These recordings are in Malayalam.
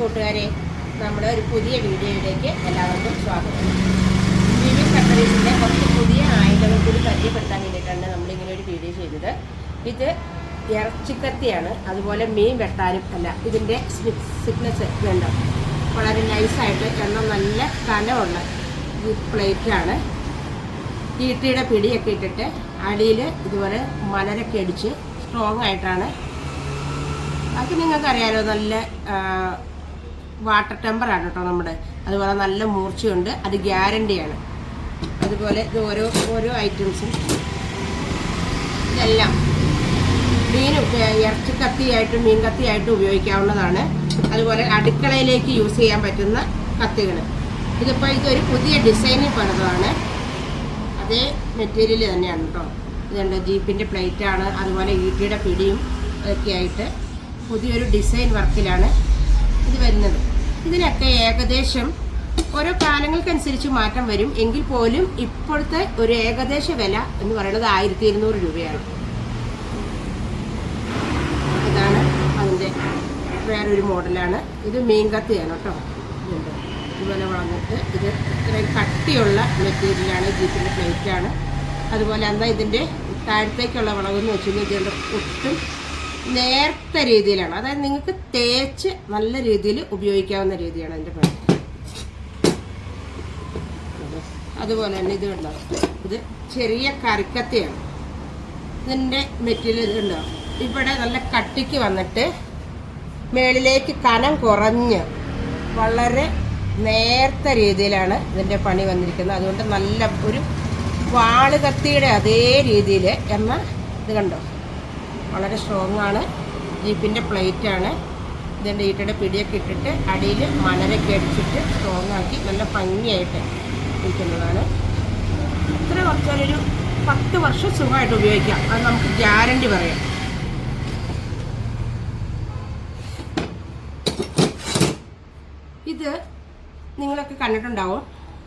കൂട്ടുകാരെ നമ്മുടെ ഒരു പുതിയ വീഡിയോയിലേക്ക് എല്ലാവർക്കും സ്വാഗതം. വിവിൻ ഫാക്ടറീസിന്റെ കുറച്ച് പുതിയ ആയുധങ്ങൾ കൂടി പരിചയപ്പെടുത്താൻ വേണ്ടിയിട്ടാണ് നമ്മളിങ്ങനെ ഒരു വീഡിയോ ചെയ്തത്. ഇത് ഇറച്ചിക്കത്തിയാണ് അതുപോലെ മീൻ വെട്ടാനും അല്ല ഇതിന്റെ സിഗ്നസ് വേണ്ട വളരെ നൈസായിട്ട് എണ്ണ നല്ല കനമുള്ള പ്ലേറ്റാണ്. ഈട്ടിയുടെ പിടിയൊക്കെ ഇട്ടിട്ട് അടിയിൽ ഇതുപോലെ മലരൊക്കെ അടിച്ച് സ്ട്രോങ് ആയിട്ടാണ്. അത് നിങ്ങൾക്കറിയാലോ നല്ല വാട്ടർ ടെമ്പറാണ് കേട്ടോ നമ്മുടെ. അതുപോലെ നല്ല മൂർച്ചയുണ്ട്. അത് ഗ്യാരണ്ടിയാണ്. അതുപോലെ ഇത് ഓരോ ഓരോ ഐറ്റംസും. ഇതെല്ലാം മീൻ ഇറച്ചി കത്തിയായിട്ടും മീൻ കത്തിയായിട്ടും ഉപയോഗിക്കാവുന്നതാണ്. അതുപോലെ അടുക്കളയിലേക്ക് യൂസ് ചെയ്യാൻ പറ്റുന്ന കത്തികൾ. ഇതിപ്പോൾ ഇതൊരു പുതിയ ഡിസൈനിൽ പണിതാണ് അതേ മെറ്റീരിയൽ തന്നെയാണ് കേട്ടോ. ഇതുണ്ട് ജീപ്പിന്റെ പ്ലേറ്റാണ്. അതുപോലെ ഈട്ടിയുടെ പിടിയും ഒക്കെ ആയിട്ട് പുതിയൊരു ഡിസൈൻ വർക്കിലാണ് ഇത് വരുന്നത്. ഇതിനൊക്കെ ഏകദേശം ഓരോ കാലങ്ങൾക്കനുസരിച്ച് മാറ്റം വരും. എങ്കിൽ പോലും ഇപ്പോഴത്തെ ഒരു ഏകദേശ വില എന്ന് പറയുന്നത് ആയിരത്തി ഇരുന്നൂറ് രൂപയാണ്. ഇതാണ് അതിന്റെ വേറൊരു മോഡലാണ്. ഇത് മീൻകത്തിയാണ് കേട്ടോ. ഇതുപോലെ വളർന്നിട്ട് ഇത് ഇത്രയും കട്ടിയുള്ള മെറ്റീരിയലാണ് ജീപ്പിന്റെ പ്ലേറ്റാണ് അതുപോലെ എന്നാൽ ഇതിന്റെ താഴത്തേക്കുള്ള വളവെന്ന് വെച്ചിട്ടുണ്ടെങ്കിൽ ഇതിന്റെ ഒട്ടും നേർത്ത രീതിയിലാണ്. അതായത് നിങ്ങൾക്ക് തേച്ച് നല്ല രീതിയിൽ ഉപയോഗിക്കാവുന്ന രീതിയാണ് എന്റെ പണി. അതുപോലെ തന്നെ ഇത് ഉണ്ടാവും ഇത് ചെറിയ കറിക്കത്തിയാണ്. ഇതിന്റെ മെറ്റീരിയൽ ഇതുണ്ടാവും ഇവിടെ നല്ല കട്ടിക്ക് വന്നിട്ട് മേളിലേക്ക് കനം കുറഞ്ഞ് വളരെ നേർത്ത രീതിയിലാണ് ഇതിന്റെ പണി വന്നിരിക്കുന്നത്. അതുകൊണ്ട് നല്ല ഒരു വാൾ കത്തിയുടെ അതേ രീതിയിൽ എന്ന ഇത് കണ്ടോ? വളരെ സ്ട്രോങ് ആണ്. ജീപ്പിന്റെ ആണ്. ഇതിന്റെ ഈട്ടയുടെ പിടിയൊക്കെ ഇട്ടിട്ട് അടിയിൽ മണലൊക്കെ അടിച്ചിട്ട് സ്ട്രോങ് ആക്കി നല്ല ഭംഗിയായിട്ട് ഇരിക്കുന്നതാണ് ഇത്ര കുറച്ചൊരു പത്ത് വർഷം സുഖമായിട്ട് ഉപയോഗിക്കാം. അത് നമുക്ക് ഗ്യാരണ്ടി പറയാം. ഇത് നിങ്ങളൊക്കെ കണ്ടിട്ടുണ്ടാവും.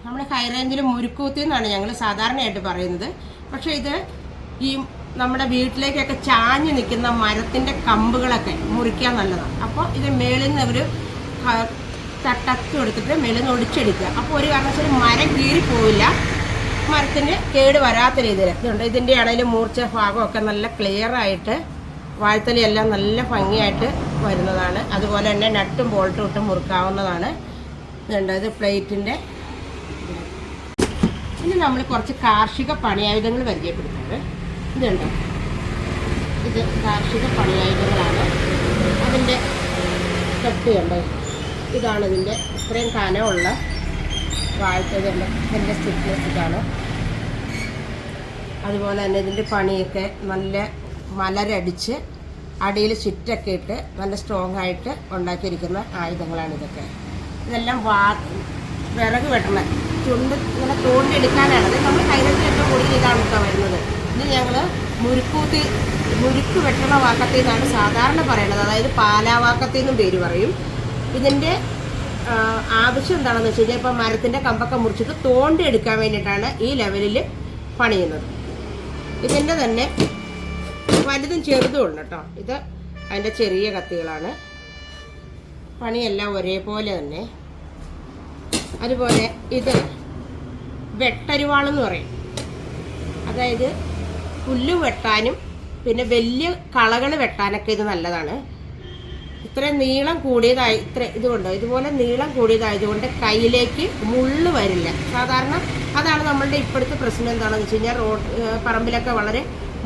നമ്മുടെ ഹൈ റേഞ്ചിൽ മുരുക്കൂത്തി എന്നാണ് ഞങ്ങൾ സാധാരണയായിട്ട് പറയുന്നത്. പക്ഷേ ഇത് ഈ നമ്മുടെ വീട്ടിലേക്കൊക്കെ ചാഞ്ഞു നിൽക്കുന്ന മരത്തിന്റെ കമ്പുകളൊക്കെ മുറിക്കാൻ നല്ലതാണ്. അപ്പോൾ ഇത് മേളിൽ നിന്ന് ഒരു തട്ടത്ത് കൊടുത്തിട്ട് മേളിൽ നിന്ന് ഒടിച്ചെടുക്കുക. അപ്പോൾ ഒരു കാരണവശാലും മരം പോവില്ല. മരത്തിന് കേട് വരാത്ത രീതിയിൽ. ഇതുണ്ട്. ഇതിന്റെ ആണെങ്കിലും മൂർച്ച ഭാഗമൊക്കെ നല്ല ക്ലിയർ ആയിട്ട് വാഴ്ത്തലയെല്ലാം നല്ല ഭംഗിയായിട്ട് വരുന്നതാണ്. അതുപോലെ തന്നെ നട്ടും ബോൾട്ടും ഇട്ട് മുറുക്കാവുന്നതാണ്. ഇതുണ്ട്. ഇത് പ്ലേറ്റിന്റെ ഇനി നമ്മൾ കുറച്ച് കാർഷിക പണിയായുധങ്ങൾ പരിചയപ്പെടുത്തുന്നത്. ഇതുണ്ട്. ഇത് കാർഷിക പണിയായുധങ്ങളാണ് അതിന്റെ കട്ടിയുണ്ട്. ഇതാണ് ഇതിന്റെ ഇത്രയും കനമുള്ള വാഴ്ത്തതുണ്ട് എന്റെ സ്റ്റിക്നെസ് ഇതാണ്. അതുപോലെ തന്നെ ഇതിന്റെ പണിയൊക്കെ നല്ല മലരടിച്ച് അടിയിൽ ചുറ്റൊക്കെ ഇട്ട് നല്ല സ്ട്രോങ് ആയിട്ട് ഉണ്ടാക്കിയിരിക്കുന്ന ആയുധങ്ങളാണ് ഇതൊക്കെ. ഇതെല്ലാം വാ വിറക് വെട്ടണം ചുണ്ട് ഇങ്ങനെ തോണ്ടിയെടുക്കാനാണ്. നമ്മൾ കൈനത്തിലൊക്കെ കൂടുതൽ ഇതാണ് കേട്ടോ വരുന്നത്. ഇത് ഞങ്ങൾ മുരുക്കൂത്തി മുരുക്ക് വെട്ടണ വാക്കത്തിൽ നിന്നാണ് സാധാരണ പറയുന്നത് അതായത് പാലാവാക്കത്തിൽ നിന്നും പേര് പറയും. ഇതിന്റെ ആവശ്യം എന്താണെന്ന് വെച്ച് കഴിഞ്ഞാൽ ഇപ്പം മരത്തിന്റെ കമ്പൊക്കെ മുറിച്ചിട്ട് തോണ്ടി എടുക്കാൻ വേണ്ടിയിട്ടാണ് ഈ ലെവലിൽ പണിയുന്നത്. ഇതിന്റെ തന്നെ വലുതും ചെറുതും ഉണ്ട് കേട്ടോ. ഇത് അതിന്റെ ചെറിയ കത്തികളാണ്. പണിയെല്ലാം ഒരേപോലെ തന്നെ. അതുപോലെ ഇത് വെട്ടരുവാളെന്ന് പറയും. അതായത് പുല്ല് വെട്ടാനും പിന്നെ വലിയ കളകൾ വെട്ടാനൊക്കെ ഇത് നല്ലതാണ്. ഇത്ര നീളം കൂടിയതായി ഇത്ര ഇതുകൊണ്ട് ഇതുപോലെ നീളം കൂടിയതായതുകൊണ്ട് കയ്യിലേക്ക് മുള്ള് വരില്ല. സാധാരണ അതാണ് നമ്മളുടെ ഇപ്പോഴത്തെ പ്രശ്നം എന്താണെന്ന് വെച്ച് കഴിഞ്ഞാൽ റോഡ് പറമ്പിലൊക്കെ വളരെ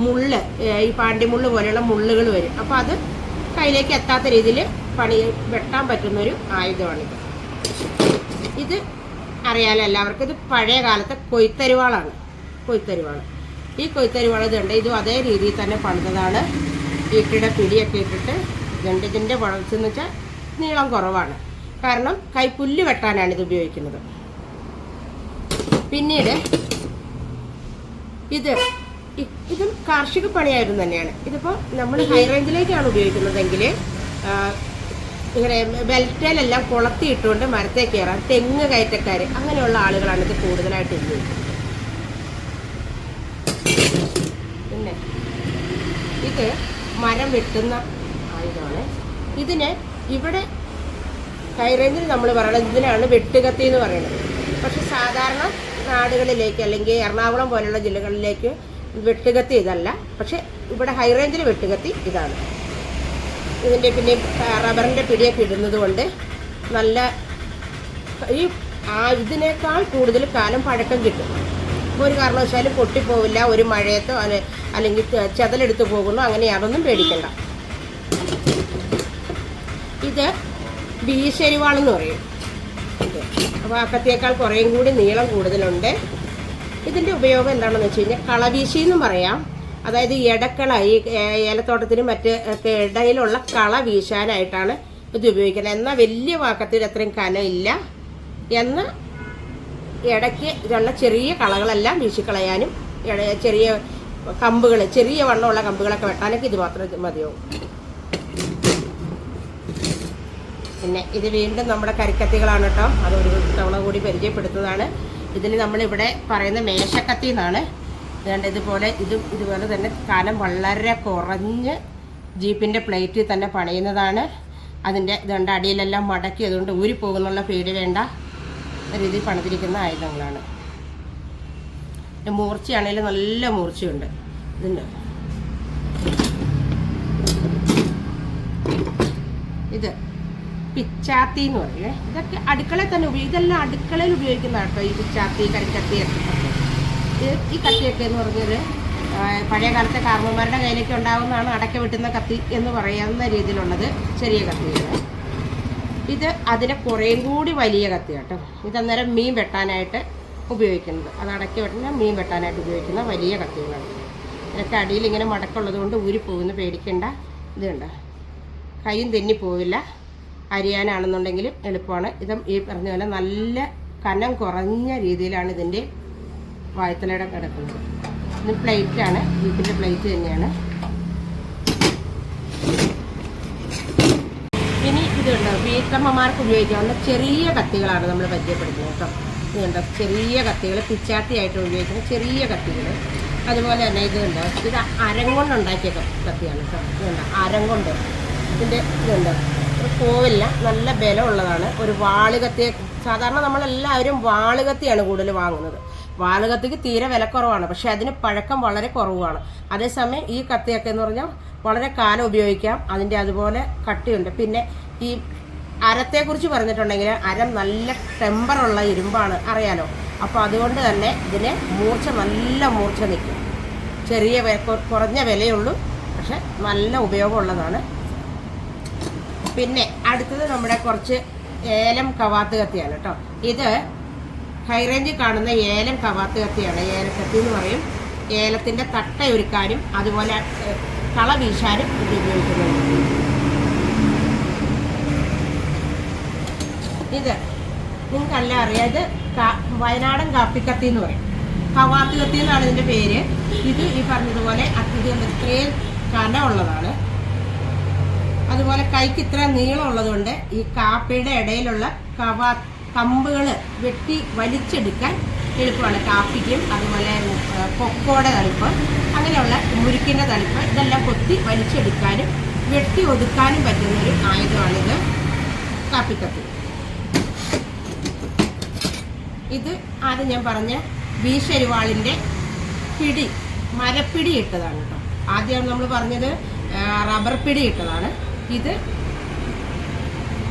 മുള്ള് ഈ പാണ്ടിമുള്ള് പോലെയുള്ള മുള്ളുകൾ വരും. അപ്പോൾ അത് കയ്യിലേക്ക് എത്താത്ത രീതിയിൽ പണി വെട്ടാൻ പറ്റുന്നൊരു ആയുധമാണിത്. ഇത് അറിയാലോ എല്ലാവർക്കും ഇത് പഴയ കാലത്തെ കൊയ്ത്തരുവാളാണ്. കൊയ്ത്തരുവാൾ ഈ കൊയ്ത്തരുവാൾ ഇതുണ്ട് ഇതും അതേ രീതിയിൽ തന്നെ പണിതതാണ്. ഈട്ടിയുടെ പിടിയൊക്കെ ഇട്ടിട്ട് ഇതുണ്ട് ഇതിന്റെ വളർച്ച എന്ന് വെച്ചാൽ നീളം കുറവാണ്. കാരണം കൈപ്പുല്ല് വെട്ടാനാണ് ഇത് ഉപയോഗിക്കുന്നത്. പിന്നീട് ഇത് ഇതും കാർഷിക പണിയായിരുന്നു തന്നെയാണ്. ഇതിപ്പോൾ നമ്മൾ ഹൈ റേഞ്ചിലേക്കാണ് ഉപയോഗിക്കുന്നതെങ്കിൽ ഇങ്ങനെ ബെൽറ്റയിലെല്ലാം കുളത്തിയിട്ടുകൊണ്ട് മരത്തെ കയറാൻ തെങ്ങ് കയറ്റക്കാർ അങ്ങനെയുള്ള ആളുകളാണ് ഇത് കൂടുതലായിട്ട് ഉപയോഗിക്കുന്നത് പിന്നെ ഇത് മരം വെട്ടുന്ന ആയുധമാണ്. ഇതിന് ഇവിടെ ഹൈറേഞ്ചിൽ നമ്മൾ പറയുന്നത് ഇതിനാണ് വെട്ടുകത്തി എന്ന് പറയുന്നത്. പക്ഷെ സാധാരണ നാടുകളിലേക്ക് അല്ലെങ്കിൽ എറണാകുളം പോലുള്ള ജില്ലകളിലേക്ക് വെട്ടുകത്തി ഇതല്ല. പക്ഷെ ഇവിടെ ഹൈറേഞ്ചിൽ വെട്ടുകത്തി ഇതാണ്. ഇതിന്റെ പിന്നെ റബ്ബറിന്റെ പിടിയൊക്കെ ഇടുന്നത് കൊണ്ട് നല്ല ഈ ഇതിനേക്കാൾ കൂടുതൽ കാലം പഴക്കം കിട്ടും. ഒരു കാരണവശാലും പൊട്ടിപ്പോവില്ല ഒരു മഴയത്തോ അല്ലെ അല്ലെങ്കിൽ ചതലെടുത്ത് പോകുന്നു അങ്ങനെ അതൊന്നും പേടിക്കണ്ട. ഇത് ബീശരിവാളെന്ന് പറയും. അപ്പോൾ അക്കത്തേക്കാൾ കുറേയും കൂടി നീളം കൂടുതലുണ്ട്. ഇതിന്റെ ഉപയോഗം എന്താണെന്ന് വെച്ച് കഴിഞ്ഞാൽ കളവീശി എന്നും പറയാം. അതായത് ഇടക്കള ഈ ഏലത്തോട്ടത്തിന് മറ്റ് ഇടയിലുള്ള കള വീശാനായിട്ടാണ് ഇത് ഉപയോഗിക്കുന്നത്. എന്നാൽ വലിയ വാക്കത്തിൽ അത്രയും കനമില്ല എന്നാൽ ഇടയ്ക്ക് ഇതുള്ള ചെറിയ കളകളെല്ലാം വീശിക്കളയാനും കളയാനും ചെറിയ കമ്പുകൾ ചെറിയ വണ്ണമുള്ള കമ്പുകളൊക്കെ വെട്ടാനൊക്കെ ഇത് മാത്രം മതിയാവും. പിന്നെ ഇത് വീണ്ടും നമ്മുടെ കരിക്കത്തികളാണ് കേട്ടോ. അത് ഒരു തവണ കൂടി പരിചയപ്പെടുത്തുന്നതാണ് ഇതിന് നമ്മളിവിടെ പറയുന്ന മേശക്കത്തി എന്നാണ് അതുകൊണ്ട് ഇതുപോലെ ഇതും ഇതുപോലെ തന്നെ കനം വളരെ കുറഞ്ഞ് ജീപ്പിന്റെ പ്ലേറ്റിൽ തന്നെ പണിയുന്നതാണ്. അതിന്റെ ഇതുകൊണ്ട് അടിയിലെല്ലാം മടക്കി അതുകൊണ്ട് ഊരി പോകുന്നുള്ള പേടി വേണ്ട. രീതിയിൽ പണിതിരിക്കുന്ന ആയുധങ്ങളാണ്. മൂർച്ചയാണെങ്കിലും നല്ല മൂർച്ചയുണ്ട്. ഇതിന്റെ. ഇത് പിച്ചാത്തി എന്ന് പറയുന്നത് ഇതൊക്കെ അടുക്കളയിൽ തന്നെ ഉപയോഗിക്കും ഇതെല്ലാം അടുക്കളയിൽ ഉപയോഗിക്കുന്ന കേട്ടോ ഈ പിച്ചാത്തി കരിക്കത്തി ഈ കത്തിയൊക്കെ എന്ന് പറഞ്ഞത് പഴയ കാലത്തെ കാർമ്മന്മാരുടെ കയ്യിലേക്ക് ഉണ്ടാകുന്നതാണ് അടക്ക വെട്ടുന്ന കത്തി എന്ന് പറയുന്ന രീതിയിലുള്ളത് ചെറിയ കത്തിയാണ് ഇത് അതിനെ കുറേയും കൂടി വലിയ കത്തി കേട്ടോ. ഇതന്നേരം മീൻ വെട്ടാനായിട്ട് ഉപയോഗിക്കുന്നത്. അത് അടക്കി വെട്ടുന്ന മീൻ വെട്ടാനായിട്ട് ഉപയോഗിക്കുന്ന വലിയ കത്തികളാണ്. ഇതൊക്കെ അടിയിൽ ഇങ്ങനെ മടക്കുള്ളത് കൊണ്ട് ഊരി പോകുന്ന. പേടിക്കേണ്ട. ഇതുണ്ട് കൈയും തെന്നി പോവില്ല. അരിയാനാണെന്നുണ്ടെങ്കിലും എളുപ്പമാണ്. ഇതും ഈ പറഞ്ഞ പോലെ നല്ല കനം കുറഞ്ഞ രീതിയിലാണ് ഇതിന്റെ വായത്തലയുടെ കിടക്കുന്നത്. ഇത് പ്ലേറ്റാണ്. വീട്ടിന്റെ പ്ലേറ്റ് തന്നെയാണ് ഇനി ഇതുണ്ട്. വീട്ടമ്മമാർക്ക് ഉപയോഗിക്കാവുന്ന ചെറിയ കത്തികളാണ് നമ്മൾ പരിചയപ്പെടുത്തുന്നത് കേട്ടോ. ഇതുണ്ട് ചെറിയ കത്തികൾ പിച്ചാത്തിയായിട്ട് ഉപയോഗിക്കുന്ന ചെറിയ കത്തികൾ. അതുപോലെ തന്നെ ഇതുണ്ട് ഇത് അരം കൊണ്ടുണ്ടാക്കിയ കത്തിയാണ് കേട്ടോ. ഇതുണ്ട് അരം കൊണ്ട് ഇതിന്റെ ഇതുണ്ട് കോവില്ല നല്ല ബലമുള്ളതാണ്. ഒരു വാളുകത്തിയെ സാധാരണ നമ്മളെല്ലാവരും വാളുകത്തിയാണ് കൂടുതൽ വാങ്ങുന്നത്. വാളുകത്തിക്ക് തീരെ വിലക്കുറവാണ്. പക്ഷേ അതിന് പഴക്കം വളരെ കുറവാണ് അതേസമയം ഈ കത്തിയൊക്കെ എന്ന് പറഞ്ഞാൽ വളരെ കാലം ഉപയോഗിക്കാം. അതിന്റെ അതുപോലെ കട്ടിയുണ്ട്. പിന്നെ ഈ അരത്തെക്കുറിച്ച് പറഞ്ഞിട്ടുണ്ടെങ്കിൽ അരം നല്ല ടെമ്പറുള്ള ഇരുമ്പാണ്. അറിയാലോ? അപ്പോൾ അതുകൊണ്ട് തന്നെ ഇതിന് മൂർച്ച നല്ല മൂർച്ച നിൽക്കും. ചെറിയ കുറഞ്ഞ വിലയുള്ളൂ പക്ഷെ നല്ല ഉപയോഗമുള്ളതാണ്. പിന്നെ അടുത്തത് നമ്മുടെ കുറച്ച് ഏലം കവാത്ത് കത്തിയാണ് കേട്ടോ. ഇത് ഹൈ റേഞ്ചിൽ കാണുന്ന ഏലം കവാത്ത് കത്തിയാണ്. ഏലക്കത്തി എന്ന് പറയും. ഏലത്തിന്റെ തട്ടയൊരുക്കാനും അതുപോലെ കള വീശാനും ഇത് ഉപയോഗിക്കുന്നത് ഇത് നിങ്ങൾക്കെല്ലാം അറിയാം ഇത് വയനാടൻ കാപ്പിക്കത്തി എന്ന് പറയും. കവാത്ത് കത്തി എന്നാണ് ഇതിന്റെ പേര്. ഇത് ഈ പറഞ്ഞതുപോലെ അത്യധികം ഇത്രയും കനമുള്ളതാണ് അതുപോലെ കൈക്ക് ഇത്ര നീളമുള്ളതുകൊണ്ട് ഈ കാപ്പിയുടെ ഇടയിലുള്ള കവാ കമ്പുകൾ വെട്ടി വലിച്ചെടുക്കാൻ എളുപ്പമാണ്. കാപ്പിക്കും അതുപോലെ കൊക്കോടെ തളിപ്പ് അങ്ങനെയുള്ള മുരുക്കിന്റെ തളിപ്പ് ഇതെല്ലാം കൊത്തി വലിച്ചെടുക്കാനും വെട്ടി ഒതുക്കാനും പറ്റുന്ന ഒരു ആയുധമാണിത്. കാപ്പിക്കത്തി ഇത് ആദ്യം ഞാൻ പറഞ്ഞ വീശരുവാളിന്റെ പിടി മരപ്പിടി ഇട്ടതാണ് കേട്ടോ. ആദ്യം നമ്മൾ പറഞ്ഞത് റബ്ബർ പിടി ഇട്ടതാണ്. ഇത്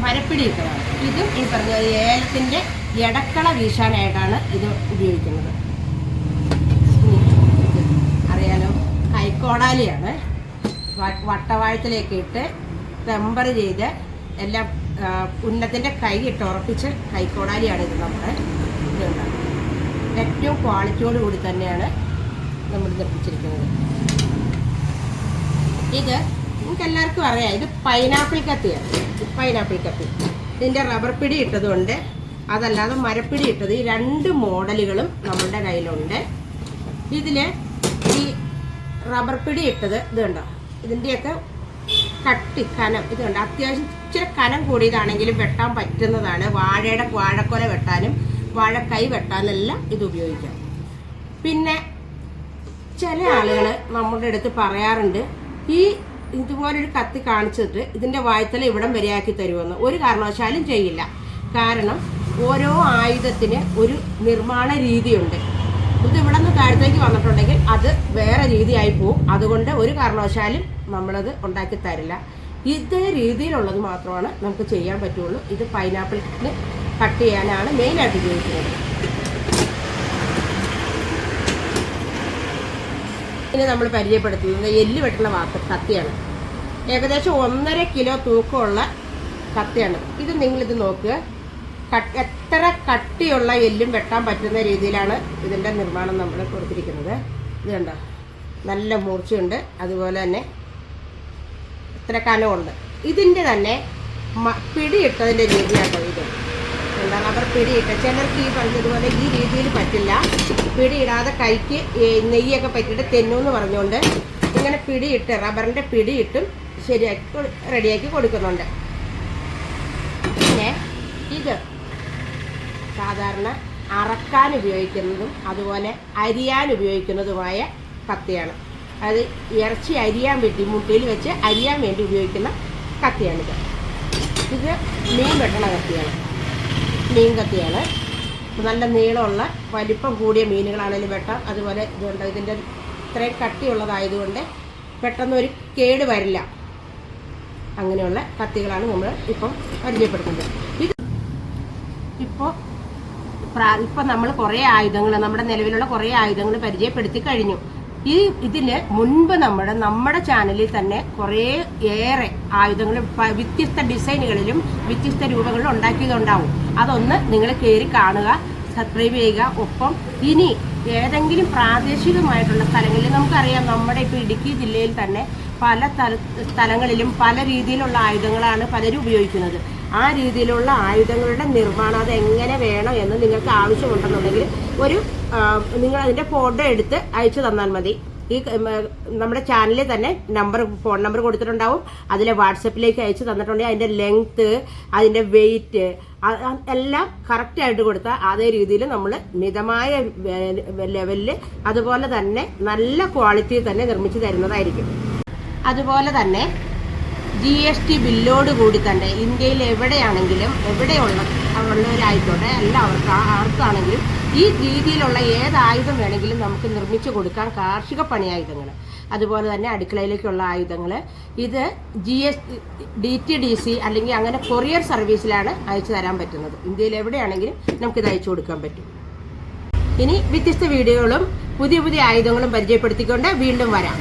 മരപ്പിടി ഇട്ടതാണ്. ഇതും ഈ പറഞ്ഞ ഏലത്തിന്റെ എടക്കള വീശാനായിട്ടാണ് ഇത് ഉപയോഗിക്കുന്നത് ഇനി ഇത് അറിയാലോ കൈക്കോടാലിയാണ് വ- വട്ടവാഴത്തിലേക്ക് ഇട്ട് ടെമ്പർ ചെയ്ത് എല്ലാം ഉന്നത്തിന്റെ കൈ ഇട്ട് ഉറപ്പിച്ച് കൈക്കോടാലിയാണ് ഇത് നമ്മുടെ ഇതുണ്ടാകുന്നത് ഏറ്റവും ക്വാളിറ്റിയോട് കൂടി തന്നെയാണ് നമ്മൾ നിർമ്മിച്ചിരിക്കുന്നത് ഇത് നമുക്ക് എല്ലാവർക്കും അറിയാം ഇത് പൈനാപ്പിൾ കത്തിയാണ്. ഇത് പൈനാപ്പിൾ കത്തി. ഇതിന്റെ റബ്ബർ പിടി ഇട്ടതുകൊണ്ട് അതല്ലാതെ മരപ്പിടി ഇട്ടത് ഈ രണ്ട് മോഡലുകളും നമ്മളുടെ കയ്യിലുണ്ട്. ഇതിൽ റബ്ബർ പിടി ഇട്ടത് ഇത് കണ്ടോ? ഇതിന്റെയൊക്കെ കട്ടി കനം. ഇത് കണ്ടോ? അത്യാവശ്യം ഇച്ചിരി കനം കൂടിയതാണെങ്കിലും വെട്ടാൻ പറ്റുന്നതാണ്. വാഴയുടെ വാഴക്കൊല വെട്ടാനും വാഴക്കൈ വെട്ടാനെല്ലാം ഇത് ഉപയോഗിക്കാം. പിന്നെ ചില ആളുകൾ നമ്മുടെ അടുത്ത് പറയാറുണ്ട് ഈ ഇതുപോലൊരു കത്തി കാണിച്ചിട്ട് ഇതിന്റെ വായത്തല ഇവിടം വരെയാക്കി തരുമെന്ന്. ഒരു കാരണവശാലും ചെയ്യില്ല. കാരണം ഓരോ ആയുധത്തിന് ഒരു നിർമ്മാണ രീതിയുണ്ട്. ഇത് ഇവിടെ നിന്ന് താഴത്തേക്ക് വന്നിട്ടുണ്ടെങ്കിൽ അത് വേറെ രീതിയായി പോവും. അതുകൊണ്ട് ഒരു കാരണവശാലും നമ്മളത് ഉണ്ടാക്കി തരില്ല. ഇതേ രീതിയിലുള്ളത് മാത്രമാണ് നമുക്ക് ചെയ്യാൻ പറ്റുള്ളൂ. ഇത് പൈനാപ്പിളിന് കട്ട് ചെയ്യാനാണ് മെയിനായിട്ട് ഉപയോഗിക്കുന്നത്. ഇനി നമ്മൾ പരിചയപ്പെടുത്തുന്നത് എല്ല് വെട്ടുന്ന വാക്ക് കത്തിയാണ്. ഏകദേശം ഒന്നര കിലോ തൂക്കമുള്ള കത്തിയാണ്. ഇത് നിങ്ങളിത് നോക്കുക. എത്ര കട്ടിയുള്ള എല്ലും വെട്ടാൻ പറ്റുന്ന രീതിയിലാണ് ഇതിന്റെ നിർമ്മാണം നമ്മൾ കൊടുത്തിരിക്കുന്നത്. ഇത് കണ്ടോ? നല്ല മൂർച്ചയുണ്ട്. അതുപോലെ തന്നെ ഇത്ര കനമുണ്ട് ഇതിന്റെ തന്നെ പിടിയിട്ടതിന്റെ രീതിയാണ് ഇത്. എന്താണ്? അവർ പിടിയിട്ട ചിലർക്ക് ഈ പറഞ്ഞതുപോലെ ഈ രീതിയിൽ പറ്റില്ല. പിടിയിടാതെ കൈക്ക് നെയ്യൊക്കെ പറ്റിയിട്ട് തെന്നൂന്ന് പറഞ്ഞുകൊണ്ട് ഇങ്ങനെ പിടിയിട്ട് റബ്ബറിന്റെ പിടിയിട്ടും ശരിയാക്കി റെഡിയാക്കി കൊടുക്കുന്നുണ്ട്. പിന്നെ സാധാരണ അറക്കാൻ ഉപയോഗിക്കുന്നതും അതുപോലെ അരിയാൻ ഉപയോഗിക്കുന്നതുമായ കത്തിയാണ്. അത് ഇറച്ചി അരിയാൻ വേണ്ടി മുട്ടയിൽ വെച്ച് അരിയാൻ വേണ്ടി ഉപയോഗിക്കുന്ന കത്തിയാണിത്. ഇത് മീൻ വെട്ടണ കത്തിയാണ്. മീൻ കത്തിയാണ്. നല്ല നീളമുള്ള വലിപ്പം കൂടിയ മീനുകളാണെങ്കിലും വെട്ടാം. അതുപോലെ ഇതുണ്ട് ഇതിന്റെ ഇത്രയും കട്ടിയുള്ളതായതുകൊണ്ട് പെട്ടെന്ന് ഒരു കേട് വരില്ല. അങ്ങനെയുള്ള കത്തികളാണ് നമ്മൾ ഇപ്പം പരിചയപ്പെടുത്തുന്നത്. ഇത് ഇപ്പോൾ ഇപ്പം നമ്മൾ കുറേ ആയുധങ്ങൾ നമ്മുടെ നിലവിലുള്ള കുറേ ആയുധങ്ങൾ പരിചയപ്പെടുത്തി കഴിഞ്ഞു. ഈ ഇതിന് മുൻപ് നമ്മുടെ നമ്മുടെ ചാനലിൽ തന്നെ കുറേ ഏറെ ആയുധങ്ങൾ വ്യത്യസ്ത ഡിസൈനുകളിലും വ്യത്യസ്ത രൂപങ്ങളിലും ഉണ്ടാക്കിയതുണ്ടാവും. അതൊന്ന് നിങ്ങൾ കയറി കാണുക സബ്സ്ക്രൈബ് ചെയ്യുക. ഒപ്പം ഇനി ഏതെങ്കിലും പ്രാദേശികമായിട്ടുള്ള സ്ഥലങ്ങളിൽ നമുക്കറിയാം നമ്മുടെ ഇപ്പോൾ ഇടുക്കി ജില്ലയിൽ തന്നെ പല സ്ഥലങ്ങളിലും പല രീതിയിലുള്ള ആയുധങ്ങളാണ് പലരും ഉപയോഗിക്കുന്നത്. ആ രീതിയിലുള്ള ആയുധങ്ങളുടെ നിർമ്മാണം അത് എങ്ങനെ വേണം എന്ന് നിങ്ങൾക്ക് ആവശ്യമുണ്ടെന്നുണ്ടെങ്കിൽ ഒരു നിങ്ങൾ അതിന്റെ ഫോട്ടോ എടുത്ത് അയച്ചു തന്നാൽ മതി. ഈ നമ്മുടെ ചാനലിൽ തന്നെ നമ്പർ ഫോൺ നമ്പർ കൊടുത്തിട്ടുണ്ടാവും. അതിലെ വാട്സപ്പിലേക്ക് അയച്ചു തന്നിട്ടുണ്ടെങ്കിൽ അതിന്റെ ലെങ്ത്ത് അതിന്റെ വെയിറ്റ് എല്ലാം കറക്റ്റായിട്ട് കൊടുത്താൽ അതേ രീതിയിൽ നമ്മൾ മിതമായ ലെവലിൽ അതുപോലെ തന്നെ നല്ല ക്വാളിറ്റി തന്നെ നിർമ്മിച്ച് തരുന്നതായിരിക്കും. അതുപോലെ തന്നെ ജി എസ് ടി ബില്ലോട് കൂടി തന്നെ ഇന്ത്യയിൽ എവിടെയാണെങ്കിലും എവിടെയുള്ള ഉള്ളവരായിക്കോട്ടെ എല്ലാവർക്കും ആർക്കാണെങ്കിലും ഈ രീതിയിലുള്ള ഏത് ആയുധം വേണമെങ്കിലും നമുക്ക് നിർമ്മിച്ചു കൊടുക്കാം. കാർഷിക പണി ആയുധങ്ങൾ അതുപോലെ തന്നെ അടുക്കളയിലേക്കുള്ള ആയുധങ്ങൾ. ഇത് G S D T D C അല്ലെങ്കിൽ അങ്ങനെ കൊറിയർ സർവീസിലാണ് അയച്ചു തരാൻ പറ്റുന്നത്. ഇന്ത്യയിൽ എവിടെയാണെങ്കിലും നമുക്കിത് അയച്ചു കൊടുക്കാൻ പറ്റും. ഇനി വ്യത്യസ്ത വീഡിയോകളും പുതിയ പുതിയ ആയുധങ്ങളും പരിചയപ്പെടുത്തിക്കൊണ്ട് വീണ്ടും വരാം.